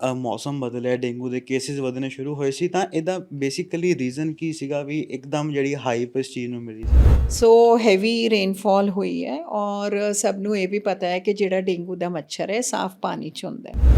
ਅ, ਮੌਸਮ ਬਦਲਿਆ ਡੇਂਗੂ ਦੇ ਕੇਸਿਸ ਵਧਣੇ ਸ਼ੁਰੂ ਹੋਏ ਸੀ ਤਾਂ ਇਹਦਾ ਬੇਸਿਕਲੀ ਰੀਜ਼ਨ ਕੀ ਸੀਗਾ ਵੀ ਇੱਕਦਮ ਜਿਹੜੀ ਹਾਈਪ ਇਸ ਚੀਜ਼ ਨੂੰ ਮਿਲੀ ਸੀ? ਸੋ ਹੈਵੀ ਰੇਨਫਾਲ ਹੋਈ ਹੈ ਔਰ ਸਭ ਨੂੰ ਇਹ ਵੀ ਪਤਾ ਹੈ ਕਿ ਜਿਹੜਾ ਡੇਂਗੂ ਦਾ ਮੱਛਰ ਹੈ ਸਾਫ਼ ਪਾਣੀ 'ਚ ਹੁੰਦਾ ਹੈ।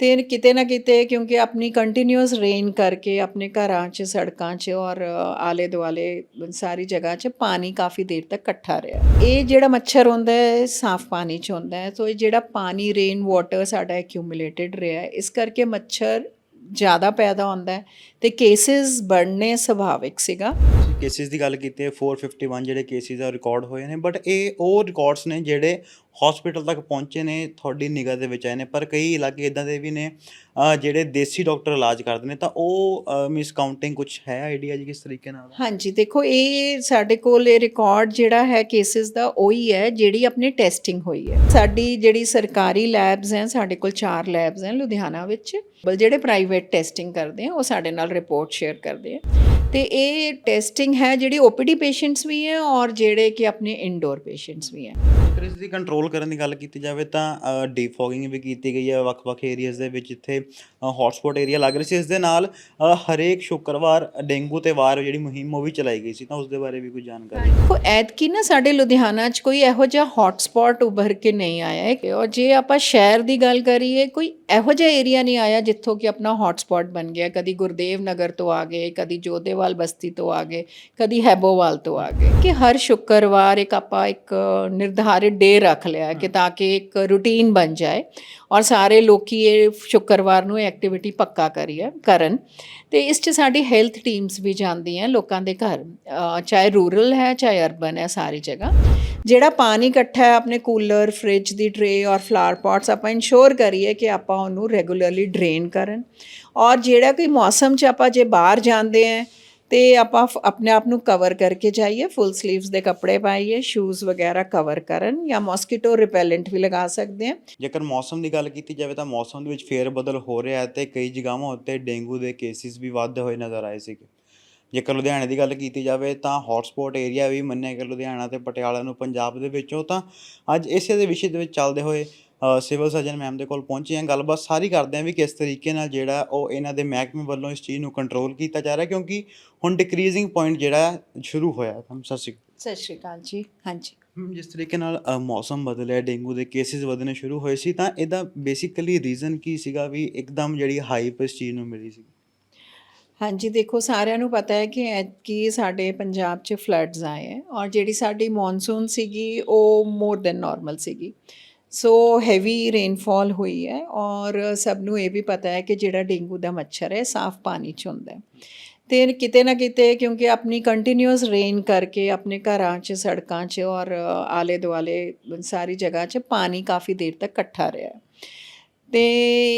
ਤੇ ਕਿਤੇ ਨਾ ਕਿਤੇ ਕਿਉਂਕਿ ਆਪਣੀ ਕੰਟੀਨਿਊਸ ਰੇਨ ਕਰਕੇ ਆਪਣੇ ਘਰਾਂ 'ਚ, ਸੜਕਾਂ 'ਚ ਔਰ ਆਲੇ ਦੁਆਲੇ ਸਾਰੀ ਜਗ੍ਹਾ 'ਚ ਪਾਣੀ ਕਾਫੀ ਦੇਰ ਤੱਕ ਇਕੱਠਾ ਰਿਹਾ। ਇਹ ਜਿਹੜਾ ਮੱਛਰ ਹੁੰਦਾ ਹੈ ਸਾਫ਼ ਪਾਣੀ 'ਚ ਹੁੰਦਾ ਹੈ। ਸੋ ਇਹ ਜਿਹੜਾ ਪਾਣੀ ਰੇਨ ਵਾਟਰ ਸਾਡਾ ਐਕਿਊਮੂਲੇਟਿਡ ਰਿਹਾ ਇਸ ਕਰਕੇ ਮੱਛਰ ਜ਼ਿਆਦਾ ਪੈਦਾ ਹੁੰਦਾ ਹੈ। ਤੇ ਕੇਸਿਸ ਬੜਨੇ ਸੁਭਾਵਿਕ ਸੀਗਾ। ਕੇਸਿਸ ਦੀ ਗੱਲ ਕੀਤੀ ਹੈ 451 ਜਿਹੜੇ ਕੇਸਿਸ ਆ ਰਿਕਾਰਡ ਹੋਏ ਨੇ ਬਟ ਇਹ ਉਹ ਰਿਕਾਰਡਸ ਨੇ ਜਿਹੜੇ ਹਸਪੀਟਲ ਤੱਕ ਪਹੁੰਚੇ ਨੇ ਤੁਹਾਡੀ ਨਿਗਾਹ ਦੇ ਵਿੱਚ ਆਏ ਨੇ ਪਰ ਕਈ ਇਲਾਕੇ ਇਦਾਂ ਦੇ ਵੀ ਨੇ ਜਿਹੜੇ ਦੇਸੀ ਡਾਕਟਰ ਇਲਾਜ ਕਰਦੇ ਨੇ ਤਾਂ ਉਹ ਮਿਸ ਕਾਊਂਟਿੰਗ ਕੁਝ ਹੈ ਆਈਡੀਆ ਜੀ ਕਿਸ ਤਰੀਕੇ ਨਾਲ? ਹਾਂਜੀ ਦੇਖੋ ਇਹ ਸਾਡੇ ਕੋਲ ਇਹ ਰਿਕਾਰਡ ਜਿਹੜਾ ਹੈ ਕੇਸਿਸ ਦਾ ਉਹੀ ਹੈ ਜਿਹੜੀ ਆਪਣੀ ਟੈਸਟਿੰਗ ਹੋਈ ਹੈ। ਸਾਡੀ ਜਿਹੜੀ ਸਰਕਾਰੀ ਲੈਬਸ ਹੈ ਸਾਡੇ ਕੋਲ ਚਾਰ ਲੈਬਸ ਹੈ ਲੁਧਿਆਣਾ ਵਿੱਚ ਜਿਹੜੇ ਪ੍ਰਾਈਵੇਟ ਟੈਸਟਿੰਗ ਕਰਦੇ ਆ ਉਹ ਸਾਡੇ ਨਾਲ ਰਿਪੋਰਟ ਸ਼ੇਅਰ ਕਰਦੇ ਆ। ਤੇ ਇਹ ਟੈਸਟਿੰਗ ਹੈ ਜਿਹੜੀ ਓਪੀਡੀ ਪੇਸ਼ੈਂਟਸ ਵੀ ਹੈ ਔਰ ਜਿਹੜੇ ਕਿ ਆਪਣੇ ਇਨਡੋਰ ਪੇਸ਼ੈਂਟਸ ਵੀ ਹੈ। ਜੇਕਰ ਇਸ ਦੀ ਕੰਟਰੋਲ ਕਰਨ ਦੀ ਗੱਲ ਕੀਤੀ ਜਾਵੇ ਤਾਂ ਡੀਫੋਗਿੰਗ ਵੀ ਕੀਤੀ ਗਈ ਹੈ ਵੱਖ-ਵੱਖ ਏਰੀਆਜ਼ ਦੇ ਵਿੱਚ ਜਿੱਥੇ ਹੌਟਸਪੌਟ ਏਰੀਆ ਲੱਗ ਰਹੀ ਸੀ। ਇਸ ਦੇ ਨਾਲ ਅ, ਹਰੇਕ ਸ਼ੁੱਕਰਵਾਰ ਡੇਂਗੂ ਤੇ ਵਾਰ ਜਿਹੜੀ ਮੁਹਿੰਮ ਉਹ ਵੀ ਚਲਾਈ ਗਈ ਸੀ। ਤਾਂ ਉਸ ਦੇ ਬਾਰੇ ਵੀ ਕੋਈ ਜਾਣਕਾਰੀ? ਦੇਖੋ ਐਤਕੀ ਨਾ ਸਾਡੇ ਲੁਧਿਆਣਾ 'ਚ ਕੋਈ ਇਹੋ ਜਿਹਾ ਹੌਟਸਪੌਟ ਉੱਭਰ ਕੇ ਨਹੀਂ ਆਇਆ ਹੈ। ਔਰ ਜੇ ਆਪਾਂ ਸ਼ਹਿਰ ਦੀ ਗੱਲ ਕਰੀਏ ਕੋਈ ਇਹੋ ਜਿਹਾ ਏਰੀਆ ਨਹੀਂ ਆਇਆ ਜਿੱਥੋਂ ਕਿ ਆਪਣਾ ਹੌਟਸਪੌਟ ਬਣ ਗਿਆ। ਕਦੀ ਗੁਰਦੇਵ ਨਗਰ ਤੋਂ ਆ ਗਏ ਕਦੀ ਜੋਧੇਵਾਲ ਬਸਤੀ ਤੋਂ ਆ ਗਏ ਕਦੀ ਹੈਬੋਵਾਲ ਤੋਂ ਆ ਗਏ। ਕਿ ਹਰ ਸ਼ੁੱਕਰਵਾਰ ਇੱਕ ਆਪਾਂ ਇੱਕ ਨਿਰਧਾਰਿਤ ਡੇ ਰੱਖ ਲਿਆ ਕਿ ਤਾਂ ਕਿ ਇੱਕ ਰੂਟੀਨ ਬਣ ਜਾਏ ਔਰ ਸਾਰੇ ਲੋਕੀ ਇਹ ਸ਼ੁੱਕਰਵਾਰ ਨੂੰ ਐਕਟੀਵਿਟੀ ਪੱਕਾ ਕਰੀਏ ਕਰਨ। ਤੇ ਇਸ 'ਚ ਸਾਡੀ ਹੈਲਥ ਟੀਮਸ ਵੀ ਜਾਂਦੀਆਂ ਲੋਕਾਂ ਦੇ ਘਰ। ਚਾਹੇ ਰੂਰਲ ਹੈ ਚਾਹੇ ਅਰਬਨ ਹੈ ਸਾਰੀ ਜਗ੍ਹਾ। ਜਿਹੜਾ ਪਾਣੀ ਇਕੱਠਾ ਹੈ ਆਪਣੇ ਕੂਲਰ ਫ੍ਰਿਜ ਦੀ ਟਰੇ ਔਰ ਫਲਾਵਰ ਪੌਟਸ ਆਪਾਂ ਇਨਸ਼ੋਰ ਕਰੀਏ ਕਿ ਆਪਾਂ ਉਹਨੂੰ ਰੈਗੂਲਰਲੀ ਡਰੇਨ ਕਰਨ। ਔਰ ਜਿਹੜਾ ਕੋਈ ਮੌਸਮ 'ਚ ਆਪਾਂ ਜੇ ਬਾਹਰ ਜਾਂਦੇ ਆ ਤੇ ਆਪਾਂ ਆਪਣੇ ਆਪ ਨੂੰ ਕਵਰ ਕਰਕੇ ਜਾਈਏ ਫੁੱਲ ਸਲੀਵਸ ਦੇ ਕੱਪੜੇ ਪਾਈਏ ਸ਼ੂਜ਼ ਵਗੈਰਾ ਕਵਰ ਕਰਨ ਜਾਂ ਮੋਸਕੀਟੋ ਰਿਪੈਲੈਂਟ ਵੀ ਲਗਾ ਸਕਦੇ ਹਾਂ। ਜੇਕਰ ਮੌਸਮ ਦੀ ਗੱਲ ਕੀਤੀ ਜਾਵੇ ਤਾਂ ਮੌਸਮ ਦੇ ਵਿੱਚ ਫੇਰ ਬਦਲ ਹੋ ਰਿਹਾ ਹੈ ਤੇ ਕਈ ਜਗ੍ਹਾਵਾਂ ਉੱਤੇ ਡੇਂਗੂ ਦੇ ਕੇਸਿਸ ਵੀ ਵੱਧਦੇ ਹੋਏ ਨਜ਼ਰ ਆਏ ਸੀਗੇ। ਜੇਕਰ ਲੁਧਿਆਣੇ ਦੀ ਗੱਲ ਕੀਤੀ ਜਾਵੇ ਤਾਂ ਹੌਟਸਪੌਟ ਏਰੀਆ ਵੀ ਮੰਨਿਆ ਗਿਆ ਲੁਧਿਆਣਾ ਤੇ ਪਟਿਆਲਾ ਨੂੰ ਪੰਜਾਬ ਦੇ ਵਿੱਚੋਂ, ਤਾਂ ਅੱਜ ਇਸੇ ਦੇ ਵਿਸ਼ੇ ਦੇ ਵਿੱਚ ਚੱਲਦੇ ਹੋਏ ਸਿਵਲ ਸਰਜਨ ਮੈਮ ਦੇ ਕੋਲ ਪਹੁੰਚੇ ਹਾਂ ਗੱਲਬਾਤ ਸਾਰੀ ਕਰਦੇ ਹਾਂ ਵੀ ਕਿਸ ਤਰੀਕੇ ਨਾਲ ਜਿਹੜਾ ਉਹ ਇਹਨਾਂ ਦੇ ਮਹਿਕਮੇ ਵੱਲੋਂ ਇਸ ਚੀਜ਼ ਨੂੰ ਕੰਟਰੋਲ ਕੀਤਾ ਜਾ ਰਿਹਾ ਕਿਉਂਕਿ ਹੁਣ ਡਿਕਰੀਜ਼ਿੰਗ ਪੁਆਇੰਟ ਜਿਹੜਾ ਸ਼ੁਰੂ ਹੋਇਆ ਹੈ। ਸਤਿ ਸ਼੍ਰੀ ਅਕਾਲ। ਸਤਿ ਸ਼੍ਰੀ ਅਕਾਲ ਜੀ। ਹਾਂਜੀ। ਜਿਸ ਤਰੀਕੇ ਨਾਲ ਮੌਸਮ ਬਦਲਿਆ ਡੇਂਗੂ ਦੇ ਕੇਸਿਸ ਵਧਣੇ ਸ਼ੁਰੂ ਹੋਏ ਸੀ ਤਾਂ ਇਹਦਾ ਬੇਸਿਕਲੀ ਰੀਜ਼ਨ ਕੀ ਸੀਗਾ ਵੀ ਇੱਕਦਮ ਜਿਹੜੀ ਹਾਈਪ ਇਸ ਚੀਜ਼ ਨੂੰ ਮਿਲੀ ਸੀ? ਹਾਂਜੀ ਦੇਖੋ ਸਾਰਿਆਂ ਨੂੰ ਪਤਾ ਹੈ ਕਿ ਐਤਕੀ ਸਾਡੇ ਪੰਜਾਬ 'ਚ ਫਲੱਡਸ ਆਏ ਹੈ ਔਰ ਜਿਹੜੀ ਸਾਡੀ ਮੌਨਸੂਨ ਸੀਗੀ ਉਹ ਮੋਰ ਦੈਨ ਨਾਰਮਲ ਸੀਗੀ। ਸੋ ਹੈਵੀ ਰੇਨਫਾਲ ਹੋਈ ਹੈ ਔਰ ਸਭ ਨੂੰ ਇਹ ਵੀ ਪਤਾ ਹੈ ਕਿ ਜਿਹੜਾ ਡੇਂਗੂ ਦਾ ਮੱਛਰ ਹੈ, ਸਾਫ਼ ਪਾਣੀ 'ਚ ਹੁੰਦਾ ਹੈ। ਤੇ ਕਿਤੇ ਨਾ ਕਿਤੇ ਕਿਉਂਕਿ ਆਪਣੀ ਕੰਟੀਨਿਊਸ ਰੇਨ ਕਰਕੇ ਆਪਣੇ ਘਰਾਂ 'ਚ, ਸੜਕਾਂ 'ਚ ਔਰ ਆਲੇ ਦੁਆਲੇ ਸਾਰੀ ਜਗ੍ਹਾ 'ਚ ਪਾਣੀ ਕਾਫੀ ਦੇਰ ਤੱਕ ਇਕੱਠਾ ਰਿਹਾ ਹੈ। ਤੇ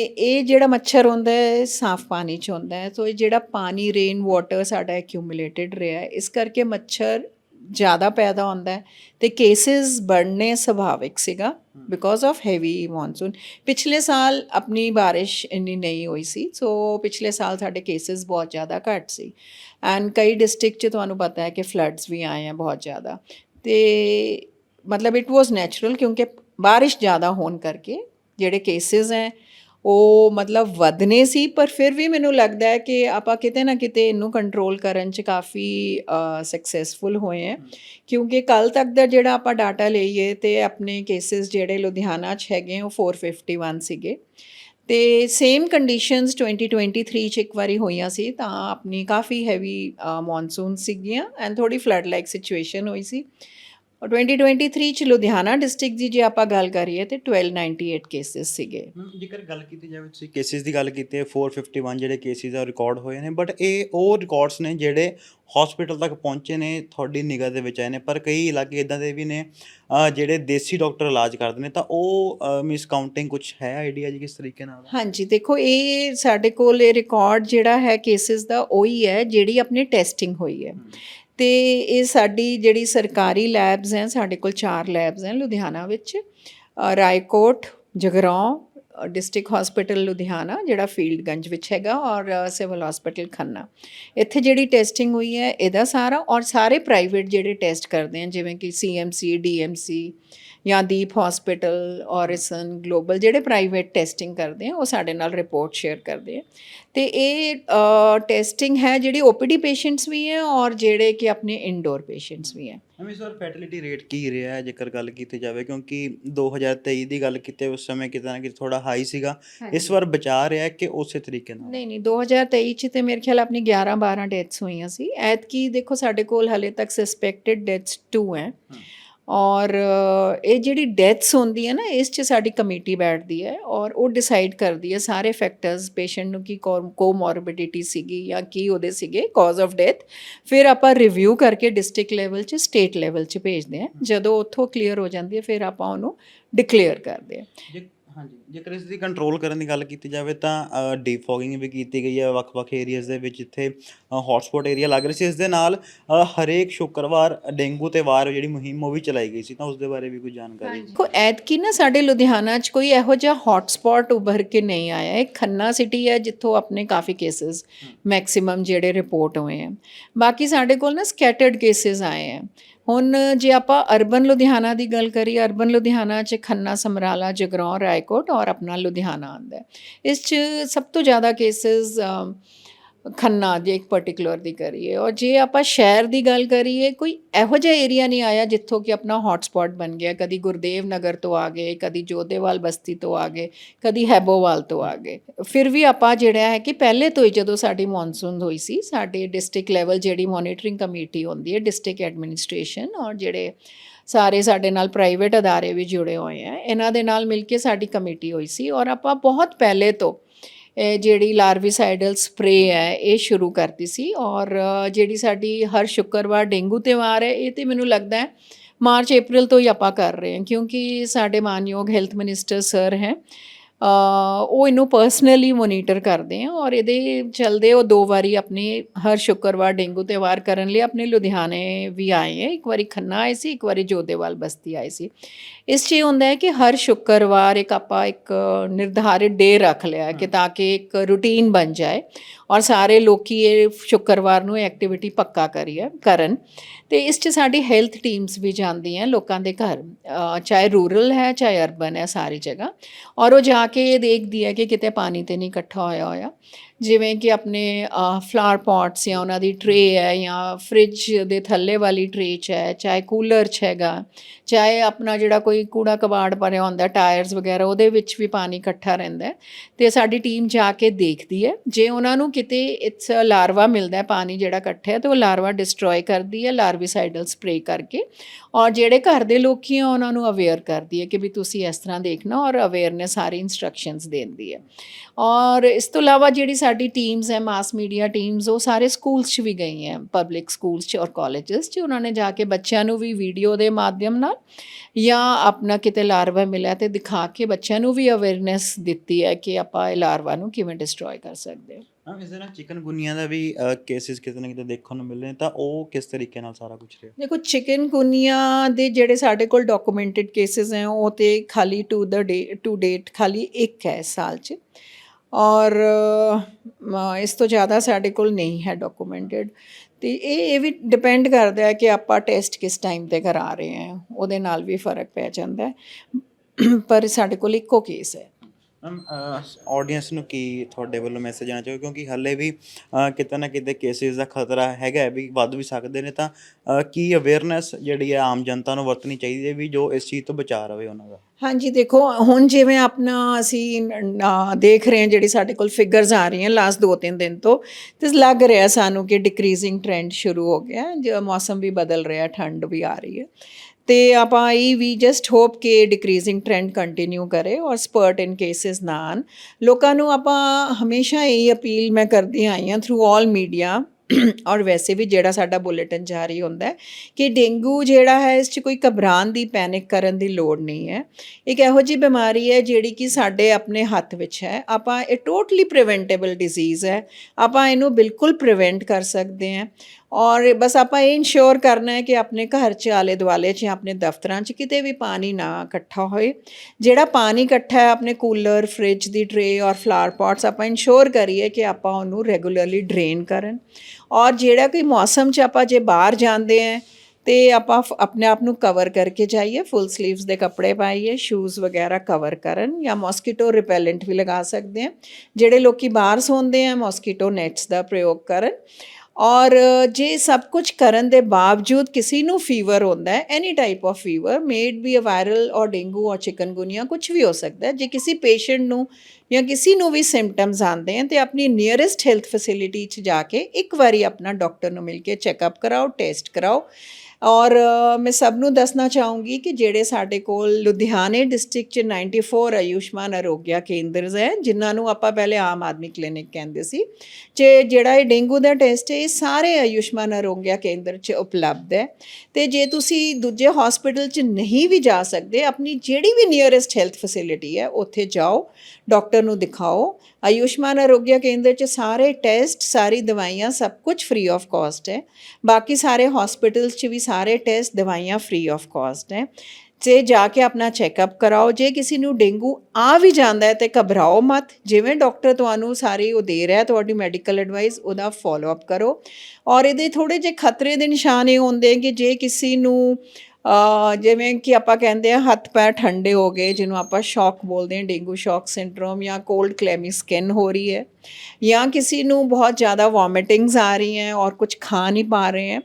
ਇਹ ਜਿਹੜਾ ਮੱਛਰ ਹੁੰਦਾ ਹੈ ਸਾਫ਼ ਪਾਣੀ 'ਚ ਹੁੰਦਾ ਹੈ। ਸੋ ਇਹ ਜਿਹੜਾ ਪਾਣੀ ਰੇਨ ਵਾਟਰ ਸਾਡਾ ਐਕਿਊਮੂਲੇਟਿਡ ਰਿਹਾ ਇਸ ਕਰਕੇ ਮੱਛਰ ਜ਼ਿਆਦਾ ਪੈਦਾ ਹੁੰਦਾ ਹੈ ਤੇ ਕੇਸਿਸ ਬੜਨੇ ਸੁਭਾਵਿਕ ਸੀਗਾ ਬਿਕੋਜ਼ ਆਫ ਹੈਵੀ ਮੌਨਸੂਨ ਪਿਛਲੇ ਸਾਲ ਆਪਣੀ بارش ਇੰਨੀ ਨਹੀਂ ਹੋਈ ਸੀ ਸੋ ਪਿਛਲੇ ਸਾਲ ਸਾਡੇ ਕੇਸਿਸ ਬਹੁਤ ਜ਼ਿਆਦਾ ਘੱਟ ਸੀ। ਐਂਡ ਕਈ ਡਿਸਟ੍ਰਿਕਟ 'ਚ ਤੁਹਾਨੂੰ ਪਤਾ ਹੈ ਕਿ ਫਲੱਡਸ ਵੀ ਆਏ ਆ ਬਹੁਤ ਜ਼ਿਆਦਾ। ਤੇ ਮਤਲਬ ਇਟ ਵਾਸ ਨੇਚਰਲ ਕਿਉਂਕਿ بارش ਜ਼ਿਆਦਾ ਹੋਣ ਕਰਕੇ ਜਿਹੜੇ ਕੇਸਿਸ ਹੈ ਉਹ ਮਤਲਬ ਵਧਨੇ ਸੀ ਪਰ ਫਿਰ ਵੀ ਮੈਨੂੰ ਲੱਗਦਾ ਹੈ ਕਿ ਆਪਾਂ ਕਿਤੇ ਨਾ ਕਿਤੇ ਇਹਨੂੰ ਕੰਟਰੋਲ ਕਰਨ 'ਚ ਕਾਫੀ ਸਕਸੈਸਫੁਲ ਹੋਏ ਹੈ। ਕਿਉਂਕਿ ਕੱਲ ਤੱਕ ਦਾ ਜਿਹੜਾ ਆਪਾਂ ਡਾਟਾ ਲਈਏ ਤੇ ਆਪਣੇ ਕੇਸਿਸ ਜਿਹੜੇ ਲੁਧਿਆਣਾ 'ਚ ਹੈਗੇ ਉਹ 451 ਸੀਗੇ। ਤੇ ਸੇਮ ਕੰਡੀਸ਼ਨਸ 2023 ਚ ਇੱਕ ਵਾਰੀ ਹੋਈਆਂ ਸੀ ਤਾਂ ਆਪਣੀ ਕਾਫੀ ਹੈਵੀ ਮੌਨਸੂਨ ਸੀਗੀਆਂ ਐਂਡ ਥੋੜੀ ਫਲੱਡ ਲਾਈਕ ਸਿਚੁਏਸ਼ਨ ਹੋਈ ਸੀ। ਔਰ 2023 ਚ ਲੁਧਿਆਣਾ ਡਿਸਟ੍ਰਿਕਟ ਦੀ ਜੇ ਆਪਾਂ ਗੱਲ ਕਰੀਏ ਤੇ 1298 ਕੇਸਿਸ ਸੀਗੇ। ਜੇਕਰ ਗੱਲ ਕੀਤੀ ਜਾਵੇ ਤੁਸੀਂ ਕੇਸਿਸ ਦੀ ਗੱਲ ਕੀਤੀ ਹੈ 451 ਜਿਹੜੇ ਕੇਸਿਸ ਆ ਰਿਕਾਰਡ ਹੋਏ ਨੇ ਬਟ ਇਹ ਉਹ ਰਿਕਾਰਡਸ ਨੇ ਜਿਹੜੇ ਹਸਪੀਟਲ ਤੱਕ ਪਹੁੰਚੇ ਨੇ ਤੁਹਾਡੀ ਨਿਗਾਹ ਦੇ ਵਿੱਚ ਆਏ ਨੇ ਪਰ ਕਈ ਇਲਾਕੇ ਇਦਾਂ ਦੇ ਵੀ ਨੇ ਜਿਹੜੇ ਦੇਸੀ ਡਾਕਟਰ ਇਲਾਜ ਕਰਦੇ ਨੇ ਤਾਂ ਉਹ ਮਿਸ ਕਾਊਂਟਿੰਗ ਕੁਝ ਹੈ ਆਈਡੀਆ ਜੀ ਕਿਸ ਤਰੀਕੇ ਨਾਲ? ਹਾਂਜੀ ਦੇਖੋ ਇਹ ਸਾਡੇ ਕੋਲ ਇਹ ਰਿਕਾਰਡ ਜਿਹੜਾ ਹੈ ਕੇਸਿਸ ਦਾ ਉਹੀ ਹੈ ਜਿਹੜੀ ਆਪਣੀ ਟੈਸਟਿੰਗ ਹੋਈ ਹੈ। ਤੇ ਇਹ ਸਾਡੀ ਜਿਹੜੀ ਸਰਕਾਰੀ ਲੈਬਸ ਹੈ, ਸਾਡੇ ਕੋਲ ਚਾਰ ਲੈਬਸ ਹੈ ਲੁਧਿਆਣਾ ਵਿੱਚ ਰਾਏਕੋਟ ਜਗਰਾਉਂ ਡਿਸਟ੍ਰਿਕਟ ਹਸਪੀਟਲ ਲੁਧਿਆਣਾ, ਜਿਹੜਾ ਫੀਲਡਗੰਜ ਵਿੱਚ ਹੈਗਾ, ਔਰ ਸਿਵਲ ਹਸਪੀਟਲ ਖੰਨਾ। ਇੱਥੇ ਜਿਹੜੀ ਟੈਸਟਿੰਗ ਹੋਈ ਹੈ, ਇਹਦਾ ਸਾਰਾ, ਔਰ ਸਾਰੇ ਪ੍ਰਾਈਵੇਟ ਜਿਹੜੇ ਟੈਸਟ ਕਰਦੇ ਆ, ਜਿਵੇਂ ਕਿ ਸੀਐਮਸੀ ਡੀਐਮਸੀ ਜਾਂ ਦੀਪ ਹਸਪੀਟਲ, ਔਰਿਸਨ, ਗਲੋਬਲ, ਜਿਹੜੇ ਪ੍ਰਾਈਵੇਟ ਟੈਸਟਿੰਗ ਕਰਦੇ ਆ, ਉਹ ਸਾਡੇ ਨਾਲ ਰਿਪੋਰਟ ਸ਼ੇਅਰ ਕਰਦੇ ਆ। ਤੇ ਇਹ ਟੈਸਟਿੰਗ ਹੈ ਜਿਹੜੀ ਓਪੀਡੀ ਪੇਸ਼ੈਂਟਸ ਵੀ ਹੈ, ਔਰ ਜਿਹੜੇ ਕਿ ਆਪਣੇ ਇਨਡੋਰ ਪੇਸ਼ੈਂਟਸ ਵੀ ਹੈ। ਐਵੇਂ ਸਰ ਫੈਟਿਲਿਟੀ ਰੇਟ ਕੀ ਰਿਹਾ ਹੈ ਜੇਕਰ ਗੱਲ ਕੀਤੀ ਜਾਵੇ? ਕਿਉਂਕਿ 2023 ਦੀ ਗੱਲ ਕੀਤੇ ਉਸ ਸਮੇਂ ਕਿਤੇ ਨਾ ਕਿਤੇ ਥੋੜਾ ਹਾਈ ਸੀਗਾ। ਇਸ ਵਾਰ ਬਚਾ ਰਿਹਾ ਹੈ ਕਿ ਉਸੇ ਤਰੀਕੇ ਨਾਲ? ਨਹੀਂ ਨਹੀਂ 2023 ਚ ਤੇ ਮੇਰੇ ਖਿਆਲ ਆਪਣੀ 11 12 ਡੈਥਸ ਹੋਈਆਂ ਸੀ। ਐਤਕੀ ਦੇਖੋ ਸਾਡੇ ਕੋਲ ਹਲੇ ਤੱਕ ਸਸਪੈਕਟਡ ਡੈਥਸ 2 ਹੈ। ਔਰ ਇਹ ਜਿਹੜੀ ਡੈਥਸ ਹੁੰਦੀ ਹੈ ਨਾ ਇਸ 'ਚ ਸਾਡੀ ਕਮੇਟੀ ਬੈਠਦੀ ਹੈ ਔਰ ਉਹ ਡਿਸਾਈਡ ਕਰਦੀ ਹੈ ਸਾਰੇ ਫੈਕਟਰਸ ਪੇਸ਼ੈਂਟ ਨੂੰ ਕੀ ਕੋਮੋਰਬਿਡਿਟੀ ਸੀਗੀ ਜਾਂ ਕੀ ਉਹਦੇ ਸੀਗੇ ਕਾਜ਼ ਆਫ ਡੈਥ ਫਿਰ ਆਪਾਂ ਰਿਵਿਊ ਕਰਕੇ ਡਿਸਟ੍ਰਿਕਟ ਲੈਵਲ 'ਚ ਸਟੇਟ ਲੈਵਲ 'ਚ ਭੇਜਦੇ ਹਾਂ। ਜਦੋਂ ਉੱਥੋਂ ਕਲੀਅਰ ਹੋ ਜਾਂਦੀ ਹੈ ਫਿਰ ਆਪਾਂ ਉਹਨੂੰ ਡਿਕਲੇਅਰ ਕਰਦੇ ਹਾਂ। ਹਾਂਜੀ। ਜੇਕਰ ਇਸ ਦੀ ਕੰਟਰੋਲ ਕਰਨ ਦੀ ਗੱਲ ਕੀਤੀ ਜਾਵੇ ਤਾਂ ਡੀਫੋਗਿੰਗ ਵੀ ਕੀਤੀ ਗਈ ਹੈ ਵੱਖ-ਵੱਖ ਏਰੀਆਜ਼ ਦੇ ਵਿੱਚ ਜਿੱਥੇ ਹੌਟਸਪੌਟ ਏਰੀਆ ਲੱਗ ਰਿਹਾ ਸੀ। ਇਸ ਦੇ ਨਾਲ ਹਰੇਕ ਸ਼ੁੱਕਰਵਾਰ ਡੇਂਗੂ ਤੇ ਵਾਰ ਜਿਹੜੀ ਮੁਹਿੰਮ ਉਹ ਵੀ ਚਲਾਈ ਗਈ ਸੀ। ਤਾਂ ਉਸ ਦੇ ਬਾਰੇ ਵੀ ਕੋਈ ਜਾਣਕਾਰੀ ਦੇਖੋ ਐਤਕੀ ਨਾ ਸਾਡੇ ਲੁਧਿਆਣਾ 'ਚ ਕੋਈ ਇਹੋ ਜਿਹਾ ਹੌਟਸਪੌਟ ਉੱਭਰ ਕੇ ਨਹੀਂ ਆਇਆ। ਇਹ ਖੰਨਾ ਸਿਟੀ ਹੈ ਜਿੱਥੋਂ ਆਪਣੇ ਕਾਫੀ ਕੇसेस ਮੈਕਸਿਮਮ ਜਿਹੜੇ ਰਿਪੋਰਟ ਹੋਏ ਹੈ ਬਾਕੀ ਸਾਡੇ ਕੋਲ ਨਾ ਸਕੈਟਰਡ ਕੇसेस ਆਏ ਹੈ ਹੁਣ ਜੇ ਆਪਾਂ ਅਰਬਨ ਲੁਧਿਆਣਾ ਦੀ ਗੱਲ ਕਰੀਏ, ਅਰਬਨ ਲੁਧਿਆਣਾ 'ਚ ਖੰਨਾ ਸਮਰਾਲਾ ਜਗਰਾਉਂ ਰਾਏਕੋਟ ਔਰ ਆਪਣਾ ਲੁਧਿਆਣਾ ਆਉਂਦਾ ਇਸ 'ਚ ਸਭ ਤੋਂ ਜ਼ਿਆਦਾ ਕੇसेस ਖੰਨਾ ਜੇ ਇੱਕ ਪਾਰਟਿਕੂਲਰ ਦੀ ਕਰੀਏ। ਔਰ ਜੇ ਆਪਾਂ ਸ਼ਹਿਰ ਦੀ ਗੱਲ ਕਰੀਏ, ਕੋਈ ਇਹੋ ਜਿਹਾ ਏਰੀਆ ਨਹੀਂ ਆਇਆ ਜਿੱਥੋਂ ਕਿ ਆਪਣਾ ਹੌਟਸਪੌਟ ਬਣ ਗਿਆ। ਕਦੀ ਗੁਰਦੇਵ ਨਗਰ ਤੋਂ ਆ ਗਏ, ਕਦੀ ਜੋਧੇਵਾਲ ਬਸਤੀ ਤੋਂ ਆ ਗਏ, ਕਦੀ ਹੈਬੋਵਾਲ ਤੋਂ ਆ ਗਏ। ਫਿਰ ਵੀ ਆਪਾਂ ਜਿਹੜਾ ਹੈ ਕਿ ਪਹਿਲੇ ਤੋਂ ਹੀ ਜਦੋਂ ਸਾਡੀ ਮੌਨਸੂਨ ਹੋਈ ਸੀ, ਸਾਡੇ ਡਿਸਟ੍ਰਿਕਟ ਲੈਵਲ ਜਿਹੜੀ ਮੋਨੀਟਰਿੰਗ ਕਮੇਟੀ ਹੁੰਦੀ ਹੈ ਡਿਸਟ੍ਰਿਕਟ ਐਡਮਿਨਿਸਟ੍ਰੇਸ਼ਨ ਔਰ ਜਿਹੜੇ ਸਾਰੇ ਸਾਡੇ ਨਾਲ ਪ੍ਰਾਈਵੇਟ ਅਦਾਰੇ ਵੀ ਜੁੜੇ ਹੋਏ ਆ ਇਹਨਾਂ ਦੇ ਨਾਲ ਮਿਲ ਕੇ ਸਾਡੀ ਕਮੇਟੀ ਹੋਈ ਸੀ। ਔਰ ਆਪਾਂ ਬਹੁਤ ਪਹਿਲੇ ਤੋਂ ਜਿਹੜੀ ਲਾਰਵੀਸਾਈਡਲ ਸਪਰੇ ਹੈ, ਇਹ ਸ਼ੁਰੂ ਕਰਤੀ ਸੀ ਔਰ ਜਿਹੜੀ ਸਾਡੀ ਹਰ ਸ਼ੁੱਕਰਵਾਰ ਡੇਂਗੂ ਤੇ ਵਾਰ ਹੈ, ਇਹ ਤੇ ਮੈਨੂੰ ਲੱਗਦਾ ਹੈ ਮਾਰਚ, ਅਪ੍ਰੈਲ ਤੋਂ ਹੀ ਆਪਾਂ ਕਰ ਰਹੇ ਹਾਂ ਕਿਉਂਕਿ ਸਾਡੇ ਮਾਨਯੋਗ ਹੈਲਥ ਮਿਨਿਸਟਰ ਸਰ ਹੈ। ਉਹ ਇਹਨੂੰ ਪਰਸਨਲੀ ਮੋਨੀਟਰ ਕਰਦੇ ਆ ਔਰ ਇਹਦੇ ਚਲਦੇ ਉਹ ਦੋ ਵਾਰੀ ਆਪਣੇ ਹਰ ਸ਼ੁੱਕਰਵਾਰ ਡੇਂਗੂ ਤੇ ਵਾਰ ਕਰਨ ਲਈ ਆਪਣੇ ਲੁਧਿਆਣੇ ਵੀ ਆਏ ਹੈ ਇੱਕ ਵਾਰੀ ਖੰਨਾ ਆਏ ਸੀ, ਇੱਕ ਵਾਰੀ ਜੋਧੇਵਾਲ ਬਸਤੀ ਆਏ ਸੀ। ਇਸ 'ਚ ਇਹ ਹੁੰਦਾ ਹੈ ਕਿ ਹਰ ਸ਼ੁੱਕਰਵਾਰ ਇੱਕ ਆਪਾਂ ਇੱਕ ਨਿਰਧਾਰਿਤ ਡੇ ਰੱਖ ਲਿਆ ਕਿ ਤਾਂ ਕਿ ਇੱਕ ਰੂਟੀਨ ਬਣ ਜਾਏ ਔਰ ਸਾਰੇ ਲੋਕੀ ਇਹ ਸ਼ੁੱਕਰਵਾਰ ਨੂੰ ਐਕਟੀਵਿਟੀ ਪੱਕਾ ਕਰੀਏ, ਕਰਨ। ਤੇ ਇਸ 'ਚ ਸਾਡੀ ਹੈਲਥ ਟੀਮਸ ਵੀ ਜਾਂਦੀਆਂ ਲੋਕਾਂ ਦੇ ਘਰ ਚਾਹੇ ਰੂਰਲ ਹੈ, ਚਾਹੇ ਅਰਬਨ ਹੈ, ਸਾਰੀ ਜਗ੍ਹਾ। ਔਰ ਉਹ ਜਾ ਕੇ ਇਹ ਦੇਖਦੀ ਹੈ ਕਿ ਕਿਤੇ ਪਾਣੀ ਤੇ ਨਹੀਂ ਇਕੱਠਾ ਹੋਇਆ ਹੋਇਆ। ਜਿਵੇਂ ਕਿ ਆਪਣੇ ਫਲਾਵਰ ਪੌਟਸ ਜਾਂ ਉਹਨਾਂ ਦੀ ਟਰੇ ਹੈ ਜਾਂ ਫ੍ਰਿਜ ਦੇ ਥੱਲੇ ਵਾਲੀ ਟਰੇ 'ਚ ਹੈ, ਚਾਹੇ ਕੂਲਰ 'ਚ ਹੈਗਾ, ਚਾਹੇ ਆਪਣਾ ਜਿਹੜਾ ਕੋਈ ਕੂੜਾ ਕਬਾੜ ਭਰਿਆ ਹੁੰਦਾ ਟਾਇਰਸ ਵਗੈਰਾ, ਉਹਦੇ ਵਿੱਚ ਵੀ ਪਾਣੀ ਇਕੱਠਾ ਰਹਿੰਦਾ ਹੈ। ਤੇ ਸਾਡੀ ਟੀਮ ਜਾ ਕੇ ਦੇਖਦੀ ਹੈ। ਜੇ ਉਹਨਾਂ ਨੂੰ ਕਿਤੇ ਇਟਸ ਲਾਰਵਾ ਮਿਲਦਾ ਪਾਣੀ ਜਿਹੜਾ ਇਕੱਠਾ ਹੈ, ਤੇ ਉਹ ਲਾਰਵਾ ਡਿਸਟਰੋਏ ਕਰਦੀ ਹੈ ਲਾਰਵੀਸਾਈਡਲ ਸਪਰੇ ਕਰਕੇ। ਔਰ ਜਿਹੜੇ ਘਰ ਦੇ ਲੋਕੀ ਆ, ਉਹਨਾਂ ਨੂੰ ਅਵੇਅਰ ਕਰਦੀ ਹੈ ਕਿ ਵੀ ਤੁਸੀਂ ਇਸ ਤਰ੍ਹਾਂ ਦੇਖਣਾ ਔਰ ਅਵੇਅਰਨੈਸ ਸਾਰੀ ਇਨਸਟਰਕਸ਼ਨਸ ਦਿੰਦੀ ਹੈ। ਔਰ ਇਸ ਤੋਂ ਇਲਾਵਾ ਜਿਹੜੀ ਸਾਡੀ ਟੀਮਸ ਹੈ ਮਾਸ ਮੀਡੀਆ ਟੀਮਸ ਉਹ ਸਾਰੇ ਸਕੂਲਸ 'ਚ ਵੀ ਗਈਆਂ ਪਬਲਿਕ ਸਕੂਲਸ 'ਚ ਔਰ ਕਾਲਜਸ 'ਚ। ਉਹਨਾਂ ਨੇ ਜਾ ਕੇ ਬੱਚਿਆਂ ਨੂੰ ਵੀ ਵੀਡੀਓ ਦੇ ਮਾਧਿਅਮ ਨਾਲ ਜਾਂ ਆਪਣਾ ਕਿਤੇ ਲਾਰਵਾ ਮਿਲਿਆ ਤੇ ਦਿਖਾ ਕੇ ਬੱਚਿਆਂ ਨੂੰ ਵੀ ਅਵੇਅਰਨੈਸ ਦਿੱਤੀ ਹੈ ਕਿ ਆਪਾਂ ਇਹ ਲਾਰਵਾ ਨੂੰ ਕਿਵੇਂ ਡਿਸਟਰੋਏ ਕਰ ਸਕਦੇ ਹਾਂ। ਹਾਂ ਇਸ ਨਾਲ ਚਿਕਨ ਗੁਨੀਆ ਦਾ ਵੀ ਕੇਸਿਸ ਕਿਤੇ ਨਾ ਕਿਤੇ ਦੇਖਣ ਨੂੰ ਮਿਲ ਰਹੇ ਨੇ ਤਾਂ ਉਹ ਕਿਸ ਤਰੀਕੇ ਨਾਲ ਸਾਰਾ ਕੁਝ ਰਿਹਾ? ਦੇਖੋ ਚਿਕਨ ਗੁਨੀਆ ਦੇ ਜਿਹੜੇ ਸਾਡੇ ਕੋਲ ਡਾਕੂਮੈਂਟਡ ਕੇसेस ਹੈ ਉਹ ਤੇ ਖਾਲੀ to the day to date ਖਾਲੀ ਇੱਕ ਹੈ ਸਾਲ 'ਚ। ਔਰ ਇਸ ਤੋਂ ਜ਼ਿਆਦਾ ਸਾਡੇ ਕੋਲ ਨਹੀਂ ਹੈ ਡਾਕੂਮੈਂਟਡ ਤੇ ਇਹ ਇਹ ਵੀ ਡਿਪੈਂਡ ਕਰਦਾ ਹੈ ਕਿ ਆਪਾਂ ਟੈਸਟ ਕਿਸ ਟਾਈਮ ਤੇ ਕਰਾ ਰਹੇ ਹਾਂ। ਉਹਦੇ ਨਾਲ ਵੀ ਫ਼ਰਕ ਪੈ ਜਾਂਦਾ ਪਰ ਸਾਡੇ ਕੋਲ ਇੱਕੋ ਕੇਸ ਹੈ। ਮੈਮ ਆਡੀਅנס ਨੂੰ ਕੀ ਤੁਹਾਡੇ ਵੱਲੋਂ ਮੈਸੇਜ ਆਣਾ ਚਾਹੋ ਕਿਉਂਕਿ ਹੱਲੇ ਵੀ ਕਿਤੇ ਨਾ ਕਿਤੇ ਕੇਸਿਸ ਦਾ ਖਤਰਾ ਹੈਗਾ ਹੈ ਵੀ ਵੱਧ ਵੀ ਸਕਦੇ ਨੇ ਤਾਂ ਕੀ ਅਵੇਅਰਨੈਸ ਜਿਹੜੀ ਹੈ ਆਮ ਜਨਤਾ ਨੂੰ ਵਰਤਣੀ ਚਾਹੀਦੀ ਹੈ ਵੀ ਜੋ ਇਸ ਚੀਜ਼ ਤੋਂ ਬਚਾ ਰਵੇ ਉਹਨਾਂ ਦਾ? ਹਾਂਜੀ ਦੇਖੋ ਹੁਣ ਜਿਵੇਂ ਆਪਣਾ ਅਸੀਂ ਦੇਖ ਰਹੇ ਹਾਂ ਜਿਹੜੀ ਸਾਡੇ ਕੋਲ ਫਿਗਰਸ ਆ ਰਹੀਆਂ ਲਾਸਟ 2-3 ਦਿਨ ਤੋਂ ਤੇ ਲੱਗ ਰਿਹਾ ਸਾਨੂੰ ਕਿ ਡਿਕਰੀਜ਼ਿੰਗ ਟ੍ਰੈਂਡ ਸ਼ੁਰੂ ਹੋ ਗਿਆ ਹੈ। ਜੋ ਮੌਸਮ ਵੀ ਬਦਲ ਰਿਹਾ ਠੰਡ ਵੀ ਆ ਰਹੀ ਹੈ। ਤੇ ਆਪਾਂ ਇਹ ਵੀ ਜਸਟ ਹੋਪ ਕਿ ਡਿਕਰੀਜ਼ਿੰਗ ਟ੍ਰੈਂਡ ਕੰਟੀਨਿਊ ਕਰੇ ਔਰ ਸਪਰਟ ਇਨ ਕੇਸਿਸ ਨਾ ਆਉਣ ਲੋਕਾਂ ਨੂੰ ਆਪਾਂ ਹਮੇਸ਼ਾ ਇਹ ਅਪੀਲ ਮੈਂ ਕਰਦੀ ਆਈ ਹਾਂ ਥਰੂ ਆਲ ਮੀਡੀਆ ਔਰ ਵੈਸੇ ਵੀ ਜਿਹੜਾ ਸਾਡਾ ਬੁਲੇਟਿਨ ਜਾਰੀ ਹੁੰਦਾ ਹੈ ਕਿ ਡੇਂਗੂ ਜਿਹੜਾ ਹੈ ਇਸ 'ਚ ਕੋਈ ਘਬਰਾਉਣ ਦੀ ਪੈਨਿਕ ਕਰਨ ਦੀ ਲੋੜ ਨਹੀਂ ਹੈ। ਇੱਕ ਇਹੋ ਜਿਹੀ ਬਿਮਾਰੀ ਹੈ ਜਿਹੜੀ ਕਿ ਸਾਡੇ ਆਪਣੇ ਹੱਥ ਵਿੱਚ ਹੈ। ਆਪਾਂ ਇਹ ਟੋਟਲੀ ਪ੍ਰੀਵੈਂਟੇਬਲ ਡਿਜ਼ੀਜ਼ ਹੈ। ਆਪਾਂ ਇਹਨੂੰ ਬਿਲਕੁਲ ਪ੍ਰੀਵੈਂਟ ਕਰ ਸਕਦੇ ਹਾਂ। ਔਰ ਬਸ ਆਪਾਂ ਇਹ ਇਨਸ਼ੋਰ ਕਰਨਾ ਹੈ ਕਿ ਆਪਣੇ ਘਰ 'ਚ, ਆਲੇ ਦੁਆਲੇ 'ਚ ਆਪਣੇ ਦਫ਼ਤਰਾਂ 'ਚ ਕਿਤੇ ਵੀ ਪਾਣੀ ਨਾ ਇਕੱਠਾ ਹੋਏ। ਜਿਹੜਾ ਪਾਣੀ ਇਕੱਠਾ ਹੈ, ਆਪਣੇ ਕੂਲਰ, ਫ੍ਰਿਜ ਦੀ ਟ੍ਰੇ ਔਰ ਫਲਾਰ ਪੋਟਸ, ਆਪਾਂ ਇਨਸ਼ੋਰ ਕਰੀਏ ਕਿ ਆਪਾਂ ਉਹਨੂੰ ਰੈਗੂਲਰਲੀ ਡਰੇਨ ਕਰਨ। ਔਰ ਜਿਹੜਾ ਕੋਈ ਮੌਸਮ 'ਚ ਆਪਾਂ ਜੇ ਬਾਹਰ ਜਾਂਦੇ ਆਂ ਤੇ ਆਪਾਂ ਆਪਣੇ ਆਪ ਨੂੰ ਕਵਰ ਕਰਕੇ ਜਾਈਏ ਫੁੱਲ ਸਲੀਵਸ ਦੇ ਕੱਪੜੇ ਪਾਈਏ ਸ਼ੂਜ਼ ਵਗੈਰਾ ਕਵਰ ਕਰਨ ਜਾਂ ਮਸਕੀਟੋ ਰਿਪੈਲੈਂਟ ਵੀ ਲਗਾ ਸਕਦੇ ਆ ਜਿਹੜੇ ਲੋਕੀ ਬਾਹਰ ਸੌਂਦੇ ਆ ਮਸਕੀਟੋ ਨੈਟਸ ਦਾ ਪ੍ਰਯੋਗ ਕਰਨ। ਔਰ ਜੇ ਸਭ ਕੁਝ ਕਰਨ ਦੇ ਬਾਵਜੂਦ ਕਿਸੇ ਨੂੰ ਫੀਵਰ ਹੁੰਦਾ ਹੈ any type of fever maybe be uh viral ਔਰ ਡੇਂਗੂ ਔਰ ਚਿਕਨਗੁਨੀਆ ਕੁਝ ਵੀ ਹੋ ਸਕਦਾ ਹੈ। ਜੇ ਕਿਸੇ ਪੇਸ਼ੈਂਟ ਨੂੰ ਜਾਂ ਕਿਸੇ ਨੂੰ ਵੀ ਸਿੰਪਟਮਸ ਆਉਂਦੇ ਹਨ ਤੇ ਆਪਣੀ ਨੀਅਰੈਸਟ ਹੈਲਥ ਫੈਸਿਲਿਟੀ 'ਚ ਜਾ ਕੇ ਇੱਕ ਵਾਰੀ ਆਪਣਾ ਡਾਕਟਰ ਨੂੰ ਮਿਲ ਕੇ ਚੈੱਕਅਪ ਕਰਾਓ ਟੈਸਟ ਕਰਾਓ। ਔਰ ਮੈਂ ਸਭ ਨੂੰ ਦੱਸਣਾ ਚਾਹੂੰਗੀ ਕਿ ਜਿਹੜੇ ਸਾਡੇ ਕੋਲ ਲੁਧਿਆਣੇ ਡਿਸਟ੍ਰਿਕਟ 'ਚ 94 ਆਯੁਸ਼ਮਾਨ ਅਰੋਗਿਆ ਕੇਂਦਰਸ ਹੈ, ਜਿਨ੍ਹਾਂ ਨੂੰ ਆਪਾਂ ਪਹਿਲੇ ਆਮ ਆਦਮੀ ਕਲੀਨਿਕ ਕਹਿੰਦੇ ਸੀ ਜੇ ਜਿਹੜਾ ਇਹ ਡੇਂਗੂ ਦਾ ਟੈਸਟ ਹੈ, ਇਹ ਸਾਰੇ ਆਯੁਸ਼ਮਾਨ ਅਰੋਗਿਆ ਕੇਂਦਰ 'ਚ ਉਪਲਬਧ ਹੈ। ਤੇ ਜੇ ਤੁਸੀਂ ਦੂਜੇ ਹਸਪੀਟਲ 'ਚ ਨਹੀਂ ਵੀ ਜਾ ਸਕਦੇ, ਆਪਣੀ ਜਿਹੜੀ ਵੀ ਨੀਅਰੈਸਟ ਹੈਲਥ ਫੈਸਿਲਿਟੀ ਹੈ, ਉੱਥੇ ਜਾਓ ਡਾਕਟਰ ਨੂੰ ਦਿਖਾਓ। ਆਯੁਸ਼ਮਾਨ ਆਰੋਗਿਆ ਕੇਂਦਰ 'ਚ ਸਾਰੇ ਟੈਸਟ, ਸਾਰੀ ਦਵਾਈਆਂ ਸਭ ਕੁਝ ਫ੍ਰੀ ਆਫ ਕਾਸਟ ਹੈ। ਬਾਕੀ ਸਾਰੇ ਹਸਪੀਟਲਸ 'ਚ ਵੀ ਸਾਰੇ ਟੈਸਟ, ਦਵਾਈਆਂ ਫ੍ਰੀ ਆਫ ਕਾਸਟ ਹੈ। ਤੇ ਜਾ ਕੇ ਆਪਣਾ ਚੈੱਕਅਪ ਕਰਾਓ। ਜੇ ਕਿਸੇ ਨੂੰ ਡੇਂਗੂ ਆ ਵੀ ਜਾਂਦਾ ਹੈ ਤੇ ਘਬਰਾਓ ਮਤ। ਜਿਵੇਂ ਡਾਕਟਰ ਤੁਹਾਨੂੰ ਸਾਰੀ ਉਹ ਦੇ ਰਿਹਾ, ਤੁਹਾਡੀ ਮੈਡੀਕਲ ਐਡਵਾਈਸ ਉਹਦਾ ਫਾਲੋ ਅਪ ਕਰੋ। ਔਰ ਇਹਦੇ ਥੋੜੇ ਜਿਹੇ ਖਤਰੇ ਦੇ ਨਿਸ਼ਾਨ ਇਹ ਹੁੰਦੇ ਕਿ ਜੇ ਕਿਸੇ ਨੂੰ ਜਿਵੇਂ ਕਿ ਆਪਾਂ ਕਹਿੰਦੇ ਆ ਹੱਥ ਪੈਰ ਠੰਡੇ ਹੋ ਗਏ, ਜਿਹਨੂੰ ਆਪਾਂ ਸ਼ੌਕ ਬੋਲਦੇ ਹਾਂ, ਡੇਂਗੂ ਸ਼ੌਕ ਸਿੰਡਰੋਮ ਜਾਂ ਕੋਲਡ ਕਲੈਮੀ ਸਕਿਨ ਹੋ ਰਹੀ ਹੈ ਜਾਂ ਕਿਸੇ ਨੂੰ ਬਹੁਤ ਜ਼ਿਆਦਾ ਵੋਮਿਟਿੰਗਸ ਆ ਰਹੀ ਹੈ ਔਰ ਕੁਝ ਖਾ ਨਹੀਂ ਪਾ ਰਹੇ ਹੈ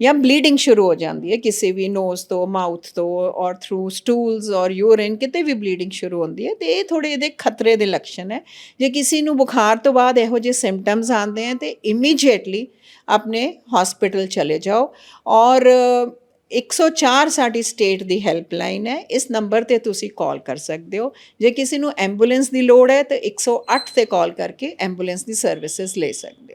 ਜਾਂ ਬਲੀਡਿੰਗ ਸ਼ੁਰੂ ਹੋ ਜਾਂਦੀ ਹੈ, ਕਿਸੇ ਵੀ ਨੋਜ਼ ਤੋਂ ਮਾਊਥ ਤੋਂ ਔਰ ਥਰੂ ਸਟੂਲਸ ਔਰ ਯੂਰਿਨ ਕਿਤੇ ਵੀ ਬਲੀਡਿੰਗ ਸ਼ੁਰੂ ਹੁੰਦੀ ਹੈ, ਤੇ ਇਹ ਥੋੜੇ ਇਹਦੇ ਖਤਰੇ ਦੇ ਲੱਛਣ ਹੈ। ਜੇ ਕਿਸੇ ਨੂੰ ਬੁਖਾਰ ਤੋਂ ਬਾਅਦ ਇਹੋ ਜਿਹੇ ਸਿੰਪਟਮਸ ਆਉਂਦੇ ਆ ਤੇ ਇਮੀਡੀਏਟਲੀ ਆਪਣੇ ਹਸਪੀਟਲ ਚਲੇ ਜਾਓ ਔਰ 104 ਸਾਡੀ ਸਟੇਟ ਦੀ ਹੈਲਪਲਾਈਨ ਹੈ। ਇਸ ਨੰਬਰ ਤੇ ਤੁਸੀਂ ਕਾਲ ਕਰ ਸਕਦੇ ਹੋ। ਜੇ ਕਿਸੇ ਨੂੰ ਐਂਬੂਲੈਂਸ ਦੀ ਲੋੜ ਹੈ, ਤਾਂ 108 ਤੇ ਕਾਲ ਕਰਕੇ ਐਂਬੂਲੈਂਸ ਦੀ ਸਰਵਿਸਿਜ਼ ਲੈ ਸਕਦੇ ਹੋ।